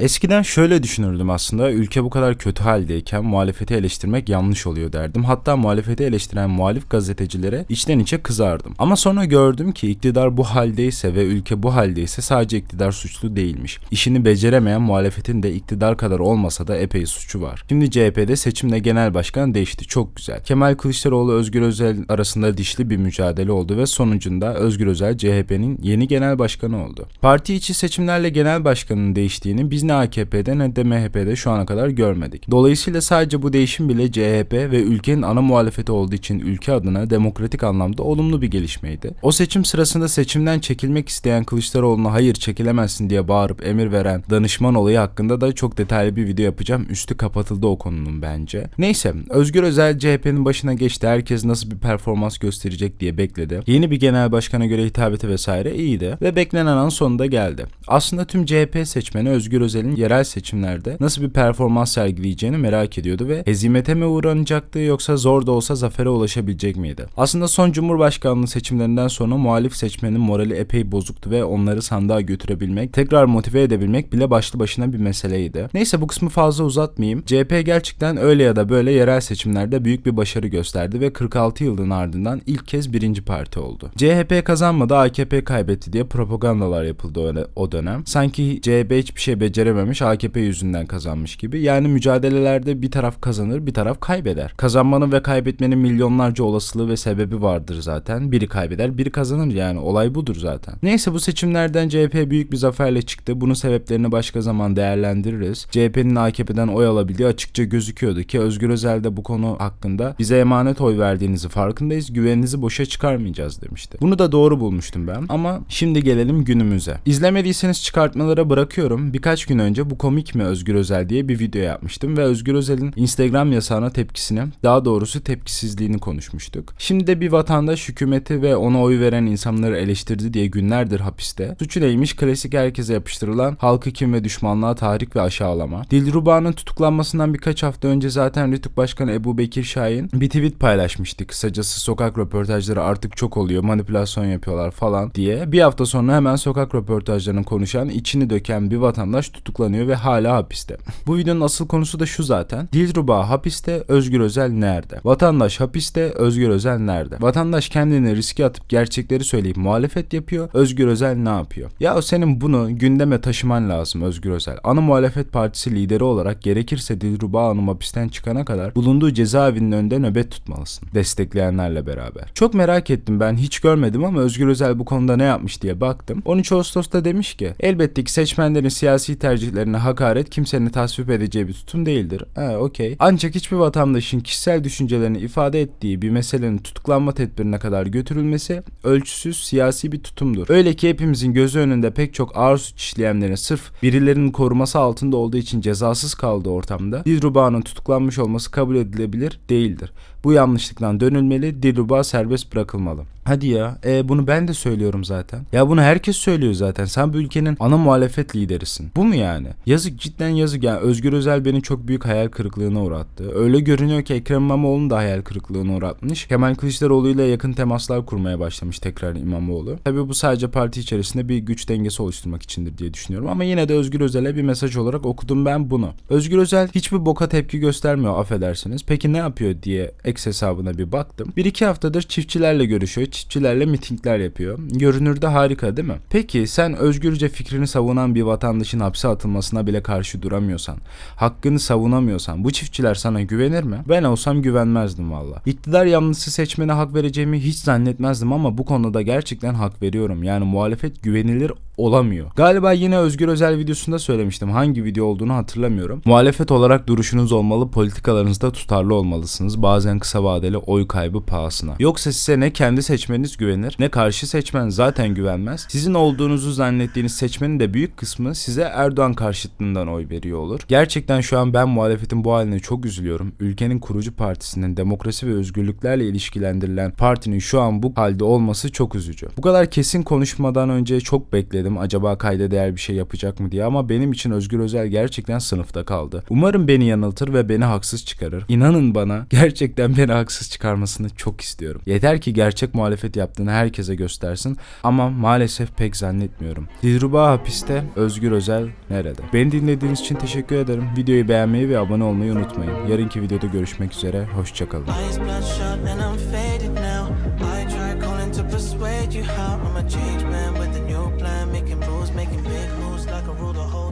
Eskiden şöyle düşünürdüm aslında ülke bu kadar kötü haldeyken muhalefeti eleştirmek yanlış oluyor derdim. Hatta muhalefeti eleştiren muhalif gazetecilere içten içe kızardım. Ama sonra gördüm ki iktidar bu haldeyse ve ülke bu haldeyse sadece iktidar suçlu değilmiş. İşini beceremeyen muhalefetin de iktidar kadar olmasa da epey suçu var. Şimdi CHP'de seçimle genel başkan değişti. Çok güzel. Kemal Kılıçdaroğlu Özgür Özel arasında dişli bir mücadele oldu ve sonucunda Özgür Özel CHP'nin yeni genel başkanı oldu. Parti içi seçimlerle genel başkanın değiştiğini biz ne AKP'de ne de MHP'de şu ana kadar görmedik. Dolayısıyla sadece bu değişim bile CHP ve ülkenin ana muhalefeti olduğu için ülke adına demokratik anlamda olumlu bir gelişmeydi. O seçim sırasında seçimden çekilmek isteyen Kılıçdaroğlu'na hayır çekilemezsin diye bağırıp emir veren danışman olayı hakkında da çok detaylı bir video yapacağım. Üstü kapatıldı o konunun bence. Neyse Özgür Özel CHP'nin başına geçti. Herkes nasıl bir performans gösterecek diye bekledi. Yeni bir genel başkana göre hitabeti vesaire iyiydi ve beklenen an sonunda geldi. Aslında tüm CHP seçmeni Özgür Özel'in yerel seçimlerde nasıl bir performans sergileyeceğini merak ediyordu ve hezimete mi uğranacaktı yoksa zor da olsa zafere ulaşabilecek miydi? Aslında son Cumhurbaşkanlığı seçimlerinden sonra muhalif seçmenin morali epey bozuktu ve onları sandığa götürebilmek, tekrar motive edebilmek bile başlı başına bir meseleydi. Neyse bu kısmı fazla uzatmayayım. CHP gerçekten öyle ya da böyle yerel seçimlerde büyük bir başarı gösterdi ve 46 yılın ardından ilk kez birinci parti oldu. CHP kazanmadı AKP kaybetti diye propagandalar yapıldı o dönem. Sanki CHP hiçbir şey becerememiş AKP yüzünden kazanmış gibi. Yani mücadelelerde bir taraf kazanır bir taraf kaybeder. Kazanmanın ve kaybetmenin milyonlarca olasılığı ve sebebi vardır zaten. Biri kaybeder biri kazanır yani olay budur zaten. Neyse bu seçimlerden CHP büyük bir zaferle çıktı. Bunun sebeplerini başka zaman değerlendiririz. CHP'nin AKP'den oy alabildiği açıkça gözüküyordu ki Özgür Özel de bu konu hakkında bize emanet oy verdiğinizi farkındayız. Güveninizi boşa çıkarmayacağız demişti. Bunu da doğru bulmuştum ben. Ama şimdi gelelim günümüze. İzlemediyseniz çıkartmalara bırakıyorum. Birkaç gün önce bu komik mi Özgür Özel diye bir video yapmıştım ve Özgür Özel'in Instagram yasağına tepkisini, daha doğrusu tepkisizliğini konuşmuştuk. Şimdi de bir vatandaş hükümeti ve ona oy veren insanları eleştirdi diye günlerdir hapiste. Suçu neymiş? Klasik herkese yapıştırılan halkı kim ve düşmanlığa tahrik ve aşağılama. Dilruba'nın tutuklanmasından birkaç hafta önce zaten Rütük Başkanı Ebu Bekir Şahin bir tweet paylaşmıştı. Kısacası sokak röportajları artık çok oluyor, manipülasyon yapıyorlar falan diye. Bir hafta sonra hemen sokak röportajlarını konuşan, içini döken bir vatandaş tutuklanıyor ve hala hapiste. Bu videonun asıl konusu da şu zaten. Dilruba hapiste, Özgür Özel nerede? Vatandaş hapiste, Özgür Özel nerede? Vatandaş kendini riske atıp gerçekleri söyleyip muhalefet yapıyor. Özgür Özel ne yapıyor? Ya senin bunu gündeme taşıman lazım Özgür Özel. Ana muhalefet partisi lideri olarak gerekirse Dilruba Hanım hapisten çıkana kadar bulunduğu cezaevinin önünde nöbet tutmalısın. Destekleyenlerle beraber. Çok merak ettim ben hiç görmedim ama Özgür Özel bu konuda ne yapmış diye baktım. 13 Ağustos'ta demiş ki elbette ki seçmenlerin siyasi tercihlerine hakaret kimsenin tasvip edeceği bir tutum değildir. Ha okey. Ancak hiçbir vatandaşın kişisel düşüncelerini ifade ettiği bir meselenin tutuklanma tedbirine kadar götürülmesi ölçüsüz siyasi bir tutumdur. Öyle ki hepimizin gözü önünde pek çok ağır suç işleyenlerin sırf birilerinin koruması altında olduğu için cezasız kaldığı ortamda Dilruba'nın tutuklanmış olması kabul edilebilir değildir. Bu yanlışlıktan dönülmeli, Dilruba serbest bırakılmalı. Hadi ya, e, bunu ben de söylüyorum zaten. Ya bunu herkes söylüyor zaten. Sen bu ülkenin ana muhalefet liderisin. Bu mu yani? Yazık cidden yazık. Yani Özgür Özel beni çok büyük hayal kırıklığına uğrattı. Öyle görünüyor ki Ekrem İmamoğlu'nu da hayal kırıklığına uğratmış. Kemal Kılıçdaroğlu ile yakın temaslar kurmaya başlamış tekrar İmamoğlu. Tabii bu sadece parti içerisinde bir güç dengesi oluşturmak içindir diye düşünüyorum. Ama yine de Özgür Özel'e bir mesaj olarak okudum ben bunu. Özgür Özel hiçbir boka tepki göstermiyor affedersiniz. Peki ne yapıyor diye X hesabına bir baktım. Bir iki haftadır çiftçilerle görüşüyor. Çiftçilerle mitingler yapıyor. Görünürde harika değil mi? Peki sen özgürce fikrini savunan bir vatandaşın hapse atılmasına bile karşı duramıyorsan, hakkını savunamıyorsan bu çiftçiler sana güvenir mi? Ben olsam güvenmezdim valla. İktidar yanlısı seçmene hak vereceğimi hiç zannetmezdim ama bu konuda gerçekten hak veriyorum. Yani muhalefet güvenilir olamıyor. Galiba yine Özgür Özel videosunda söylemiştim. Hangi video olduğunu hatırlamıyorum. Muhalefet olarak duruşunuz olmalı, politikalarınızda tutarlı olmalısınız. Bazen kısa vadeli oy kaybı pahasına. Yoksa size ne kendi seçmeniniz güvenir, ne karşı seçmen zaten güvenmez. Sizin olduğunuzu zannettiğiniz seçmenin de büyük kısmı size Erdoğan karşıtlığından oy veriyor olur. Gerçekten şu an ben muhalefetin bu haline çok üzülüyorum. Ülkenin kurucu partisinin demokrasi ve özgürlüklerle ilişkilendirilen partinin şu an bu halde olması çok üzücü. Bu kadar kesin konuşmadan önce çok bekledim bekledim. Acaba kayda değer bir şey yapacak mı diye ama benim için Özgür Özel gerçekten sınıfta kaldı. Umarım beni yanıltır ve beni haksız çıkarır. İnanın bana gerçekten beni haksız çıkarmasını çok istiyorum. Yeter ki gerçek muhalefet yaptığını herkese göstersin ama maalesef pek zannetmiyorum. Dilruba hapiste, Özgür Özel nerede? Beni dinlediğiniz için teşekkür ederim. Videoyu beğenmeyi ve abone olmayı unutmayın. Yarınki videoda görüşmek üzere. Hoşçakalın. I'm a changed man, the rule the whole